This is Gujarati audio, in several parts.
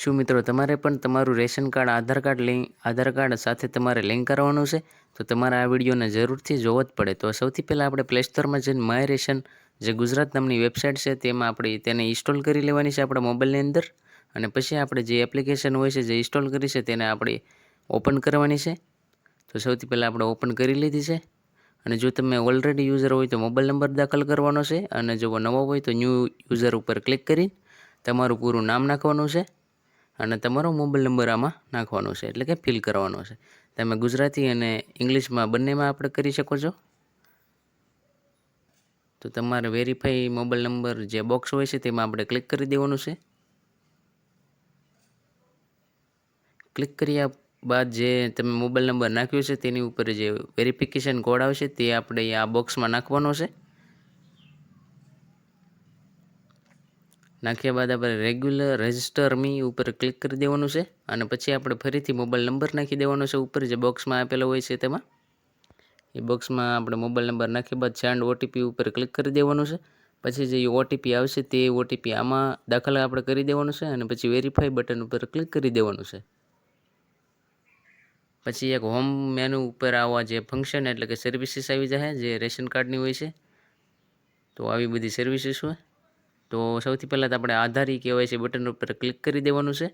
શું મિત્રો, તમારે પણ તમારું ration card, Aadhaar card link, Aadhaar card સાથે તમારે લિંક કરવાનું છે? તો તમારે આ વિડીયોને જરૂરથી જોવો જ પડે. તો સૌથી પહેલાં આપણે પ્લે સ્ટોરમાં જઈને માય રેશન જે ગુજરાત નામની વેબસાઇટ છે, તેમાં આપણે તેને ઇન્સ્ટોલ કરી લેવાની છે આપણા મોબાઈલની અંદર. અને પછી આપણે જે એપ્લિકેશન હોય છે, જે ઇન્સ્ટોલ કરી છે, તેને આપણે ઓપન કરવાની છે. તો સૌથી પહેલાં આપણે ઓપન કરી લીધી છે. અને જો તમે ઓલરેડી યુઝર હોય તો મોબાઈલ નંબર દાખલ કરવાનો છે. અને જો નવો હોય તો ન્યૂ યુઝર ઉપર ક્લિક કરી તમારું પૂરું નામ નાખવાનું છે. અને તમારો મોબાઈલ નંબર આમાં નાખવાનો છે, એટલે કે ફિલ કરવાનો છે. તમે ગુજરાતી અને ઇંગ્લિશમાં બંનેમાં આપણે કરી શકો છો. તો તમારે વેરીફાઈ મોબાઈલ નંબર જે બોક્સ હોય છે તેમાં આપણે ક્લિક કરી દેવાનું છે. ક્લિક કર્યા બાદ જે તમે મોબાઈલ નંબર નાખ્યો છે તેની ઉપર જે વેરિફિકેશન કોડ આવશે તે આપણે આ બોક્સમાં નાખવાનો છે. નાખ્યા બાદ આપણે રેગ્યુલર રજિસ્ટર મી ઉપર ક્લિક કરી દેવાનું છે. અને પછી આપણે ફરીથી મોબાઈલ નંબર નાખી દેવાનો છે ઉપર, જે બોક્સમાં આપેલો હોય છે તેમાં. એ બોક્સમાં આપણે મોબાઈલ નંબર નાખ્યા બાદ સેન્ડ ઓટીપી ઉપર ક્લિક કરી દેવાનું છે. પછી જે ઓટીપી આવશે તે ઓટીપી આમાં દાખલ આપણે કરી દેવાનું છે અને પછી વેરીફાઈ બટન ઉપર ક્લિક કરી દેવાનું છે. પછી એક હોમ મેનુ ઉપર આવવા જે ફંક્શન એટલે કે સર્વિસીસ આવી જાય, જે રેશન કાર્ડની હોય છે. તો આવી બધી સર્વિસીસ હોય. તો સૌથી પહેલાં તો આપણે આધાર ઈ કેવાયસી બટન ઉપર ક્લિક કરી દેવાનું છે.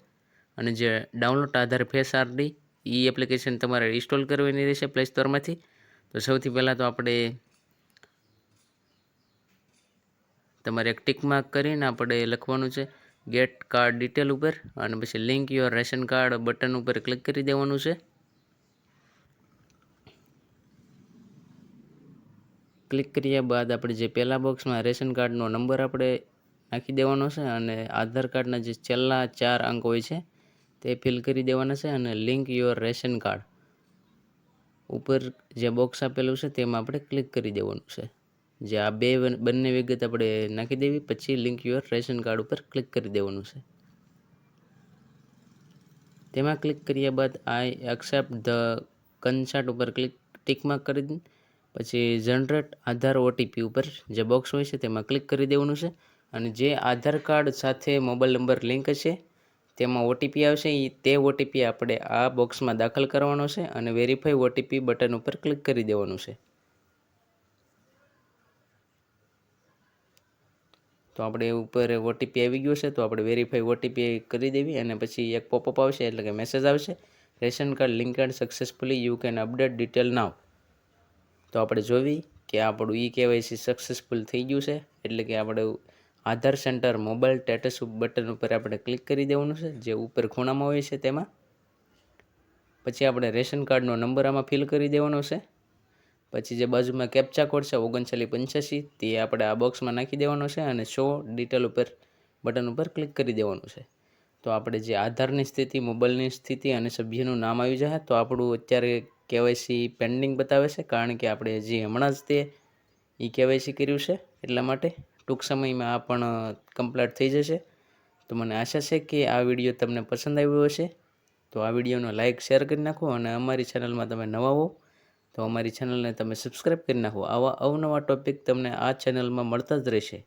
અને જે ડાઉનલોડ આધાર ફેસ આરડી એ એપ્લિકેશન તમારે ઇન્સ્ટોલ કરવાની રહેશે પ્લે સ્ટોરમાંથી તો સૌથી પહેલાં તો આપણે તમારે એક ટિક માર્ક કરીને આપણે લખવાનું છે ગેટ કાર્ડ ડિટેલ ઉપર. અને પછી link your ration card button ઉપર ક્લિક કરી દેવાનું છે. ક્લિક કર્યા બાદ આપણે જે પહેલા બોક્સમાં રેશન કાર્ડનો નંબર આપણે નાખી દેવાનો છે અને આધાર કાર્ડના જે છેલ્લા ચાર અંક હોય છે, તે ફિલ કરી દેવાના છે અને લિંક યોર રેશન કાર્ડ ઉપર જે બોક્સ આપેલું છે, તેમાં આપણે ક્લિક કરી દેવાનું છે. જે આ બે બંને વિગત આપણે નાખી દેવી, પછી લિંક યોર રેશન કાર્ડ ઉપર ક્લિક કરી દેવાનું છે. તેમાં ક્લિક કર્યા બાદ આઈ એક્સેપ્ટ ધ કન્સર્ટ ઉપર ક્લિક ટિકમાં કરી પછી જનરેટ આધાર ઓટીપી ઉપર જે બોક્સ હોય છે, તેમાં ક્લિક કરી દેવાનું છે. અને જે આધાર કાર્ડ સાથે મોબાઈલ નંબર લિંક છે, તેમાં ઓટીપી આવશે. એ તે ઓટીપી આપણે આ બોક્સમાં દાખલ કરવાનો છે અને વેરીફાઈ ઓટીપી બટન ઉપર ક્લિક કરી દેવાનું છે. તો આપણે ઉપર ઓટીપી આવી ગયો છે, તો આપણે વેરીફાઈ ઓટીપી કરી દેવી અને પછી એક પોપઅપ આવશે, એટલે કે મેસેજ આવશે. Ration card link card successfully you can update detail now તો આપણે જોવી કે આપણું ઈ કેવાયસી સક્સેસફુલ થઈ ગયું છે, એટલે કે આપણે Aadhaar centre, mobile, status button ઉપર આપણે ક્લિક કરી દેવાનું છે, જે ઉપર ખૂણામાં હોય છે તેમાં. પછી આપણે રેશન કાર્ડનો નંબર આમાં ફિલ કરી દેવાનો છે. પછી જે બાજુમાં કેપ્ચા કોડ છે, ઓગણચાલીસ પંચ્યાસી, તે આપણે આ બોક્સમાં નાખી દેવાનો છે અને શો ડિટેલ ઉપર, બટન ઉપર ક્લિક કરી દેવાનું છે. તો આપણે જે આધારની સ્થિતિ, મોબાઈલની સ્થિતિ અને સભ્યનું નામ આવી જાય, તો આપણું અત્યારે કેવાયસી પેન્ડિંગ બતાવે છે, કારણ કે આપણે જે હમણાં જ તે ઈ કેવાયસી કર્યું છે, એટલા માટે ટૂંક સમયમાં આ પણ કમ્પ્લીટ થઈ જશે. તો મને આશા છે કે આ વીડિયો તમને પસંદ આવ્યો હશે. તો આ વિડીયોનો લાઇક શેર કરી નાખો અને અમારી ચેનલમાં તમે નવા હો તો અમારી ચેનલને તમે સબસ્ક્રાઈબ કરી નાખો. આવા અવનવા ટોપિક તમને આ ચેનલમાં મળતા જ રહેશે.